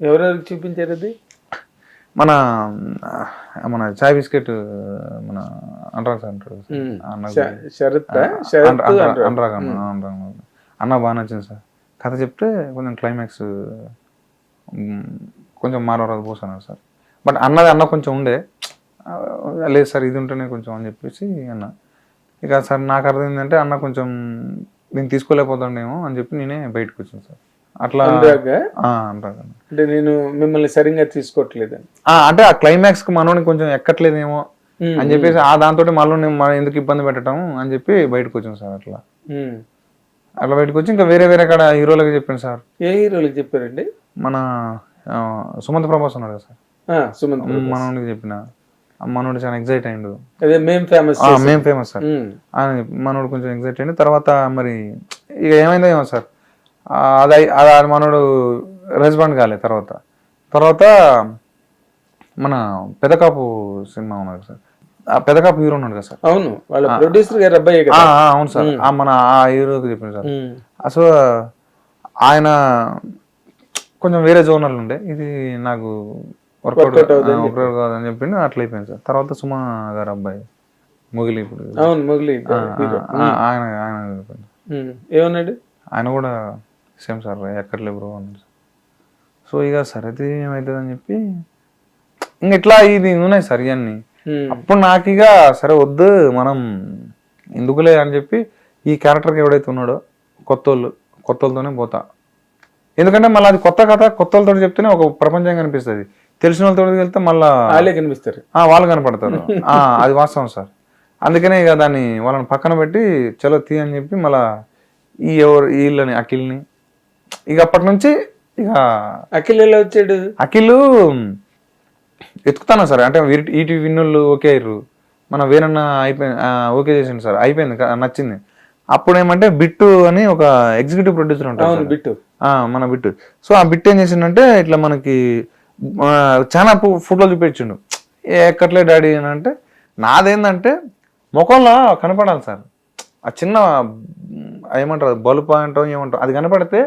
ఎవరెవరికి చూపించారు అది? మన మన చాయ్ బిస్కెట్ మన అనురాగ్ సార్ అంటాడు. అనురాగ్ అన్న అనురాగ్ అన్న. బాగా నచ్చింది సార్. కథ చెప్తే కొంచెం క్లైమాక్స్ కొంచెం మారవరాదు పోసాను సార్. బట్ అన్నది అన్న కొంచెం ఉండే. లేదు సార్ ఇది ఉంటేనే కొంచెం అని చెప్పేసి అన్న. ఇక సార్ నాకు అర్థం ఏంటంటే అన్న కొంచెం నేను తీసుకోలేకపోతాడేమో అని చెప్పి నేనే బయటకు వచ్చాను సార్. అట్లా అంటే నేను మిమ్మల్ని సరిగ్గా తీసుకోవట్లేదని. ఆ, అంటే ఆ క్లైమాక్స్కి మనోని కొంచెం ఎక్కట్లేదేమో అని చెప్పేసి ఆ దాంతో మనం ఎందుకు ఇబ్బంది పెట్టడం అని చెప్పి బయటకు వచ్చాం సార్ అట్లా. అట్లా బయటకు వచ్చి ఇంకా వేరే వేరే కాడ హీరోలకు చెప్పాను సార్. ఏ హీరోలకు చెప్పారండి? మన సుమంత్ ప్రభాస్ ఉన్నాడు కదా సార్. సుమంత్ మనోడికి చెప్పిన. మనోడు చాలా ఎగ్జైట్ అయిండు. అదే మేం ఫేమస్ మేం ఫేమస్ సార్. మనోడు కొంచెం ఎగ్జైట్ అయింది తర్వాత మరి ఇక ఏమైందో ఏమో సార్. అది అది మనోడు రెస్పాండ్ కాలే తర్వాత. తర్వాత మన పెదకాపు సినిమా ఉన్నది సార్. ఆ పెదకాపు హీరో ఉన్నాడు కదా సార్. అవును వాళ్ళ ప్రొడ్యూసర్ గారు అబ్బాయి అవును సార్. ఆ, మన ఆ హీరోకి చెప్పాను సార్. అసలు ఆయన కొంచెం వేరే జోనర్లు ఉండే. ఇది నాకు వర్కౌట్ వర్కౌట్ కాదని చెప్పిండు. అట్లా అయిపోయింది సార్. తర్వాత సుమా గారు అబ్బాయి మొగిలి ఇప్పుడు. అవును మొగలి ఆయన ఆయన ఏమన్నాడు? ఆయన కూడా సేమ్ సార్ ఎక్కట్లే బ్రో అన్నాడు సో ఇక సరే అయితే ఏమవుతుంది అని చెప్పి ఇంక ఇట్లా ఇది ఉన్నాయి సార్ ఇవన్నీ ఉమ్, అప్పుడు నాకు ఇక సరే వద్దు మనం ఎందుకులే అని చెప్పి ఈ క్యారెక్టర్కి ఎవడైతే ఉన్నాడో కొత్త వాళ్ళు కొత్త వాళ్ళతోనే పోతా. ఎందుకంటే మళ్ళీ అది కొత్త కథ కొత్త వాళ్ళతో చెప్తేనే ఒక ప్రపంచం కనిపిస్తుంది. తెలిసిన వాళ్ళతో వెళ్తే మళ్ళా వాళ్ళే కనిపిస్తారు. ఆ, వాళ్ళు కనపడతారు. అది వాస్తవం సార్. అందుకనే ఇక దాన్ని వాళ్ళని పక్కన పెట్టి చలో తీ అని చెప్పి మళ్ళా ఈ ఎవరు వీళ్ళని అఖిల్ని ఇక అప్పటి నుంచి ఇక అఖిల్ ఎలా వచ్చాడు? అఖిల్ ఎత్తుకుతాను సార్. అంటే వీటి ఈటి విన్నులు ఓకే అయ్యారు మన వేరన్న అయిపోయింది ఓకే చేసిండు సార్. అయిపోయింది నచ్చింది. అప్పుడు ఏమంటే బిట్టు అని ఒక ఎగ్జిక్యూటివ్ ప్రొడ్యూసర్ సార్. బిట్టు. ఆ, మన బిట్టు. సో ఆ బిట్ ఏం చేసిండంటే ఇట్లా మనకి చాలా ఫోటోలు చూపించిండు. ఎక్కట్లే డాడీ అని అంటే నాదేందంటే ముఖంలో కనపడాలి సార్. ఆ చిన్న ఏమంటారు బల్బ్ అంటో ఏమంటారు అది కనపడితే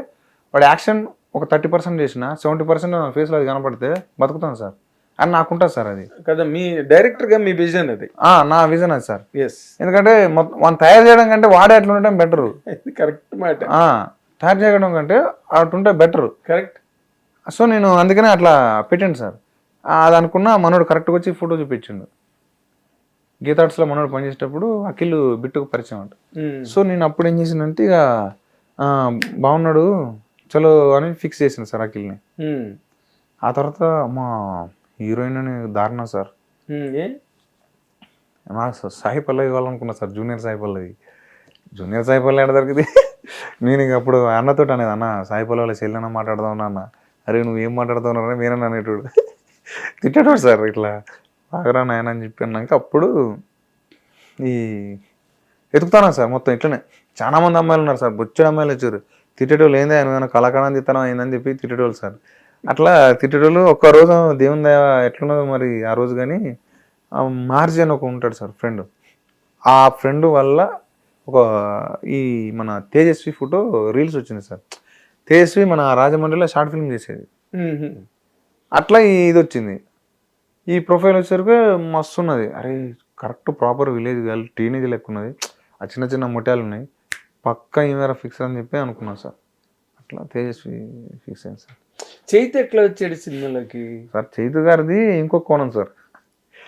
వాడి యాక్షన్ ఒక థర్టీ పర్సెంట్ చేసిన సెవెంటీ పర్సెంట్ ఫేస్లో అది కనపడితే బతుకుతాను సార్. అని నాకుంటుంది సార్ అది. కదా మీ డైరెక్టర్గా మీ విజన్ అది. నా విజన్ అది సార్. ఎస్ ఎందుకంటే మొత్తం మనం తయారు చేయడం కంటే వాడే అట్లా ఉండటం బెటరు కరెక్ట్ మాట. తయారు చేయడం కంటే అటుంటే బెటరు కరెక్ట్ సో నేను అందుకనే అట్లా పెట్టాను సార్. అది అనుకున్నా మనోడు కరెక్ట్గా వచ్చి ఫోటో చూపించిండు. గీతార్ట్స్లో మనోడు పనిచేసేటప్పుడు అఖిల్ బిట్టుకు పరిచయం అంట. సో నేను అప్పుడు ఏం చేసినంటే ఇక బాగున్నాడు చలో అని ఫిక్స్ చేసింది సార్ అఖిల్ని. ఆ తర్వాత మా హీరోయిన్ అని దారుణ సార్. నాకు సాయి పల్లవి కావాలనుకున్నా sir junior Sai Pallavi. Junior Sai Pallavi ఎక్కడ దొరికింది? నేను ఇక అప్పుడు అన్నతో అనేది అన్న సాయి పల్లవి చెల్లెన మాట్లాడదాం అన్న అరే నువ్వు ఏం మాట్లాడుతున్నావు మీరని అనేటోడు. తిట్టేటోడు సార్ ఇట్లా. బాగరా నాయన అని చెప్పి అన్నాక అప్పుడు ఈ ఎతుకుతానా సార్ మొత్తం ఇట్లనే. చాలా మంది అమ్మాయిలు ఉన్నారు సార్ బొచ్చడి అమ్మాయిలు వచ్చారు. తిట్టేటోళ్ళు ఏంది? ఆయన కళాకారం తిత్తనం అయిందని చెప్పి తిట్టేటోళ్ళు సార్. అట్లా తిట్టేటోళ్ళు ఒక్క రోజు దేవుని దయ ఎట్లున్నదో మరి ఆ రోజు కానీ మార్జి అని ఒక ఉంటాడు సార్ ఫ్రెండ్. ఆ ఫ్రెండ్ వల్ల ఒక ఈ మన తేజస్వి ఫోటో రీల్స్ వచ్చింది సార్. తేజస్వి మన రాజమండ్రిలో షార్ట్ ఫిల్మ్ చేసేది. అట్లా ఈ- ఇది వచ్చింది. ఈ ప్రొఫైల్ వచ్చేసరికి మస్తు ఉన్నది. అరే correct proper village girl teenage లెక్క ఉన్నది. ఆ చిన్న చిన్న ముట్యాలు ఉన్నాయి పక్క ఈమెరా ఫిక్స్ అని చెప్పి అనుకున్నాను సార్. అట్లా తేజస్వి ఫిక్స్ అయింది సార్. చైతు ఎట్లా వచ్చాడు సినిమాలోకి? సార్ చైతు గారిది ఇంకో కోణం సార్.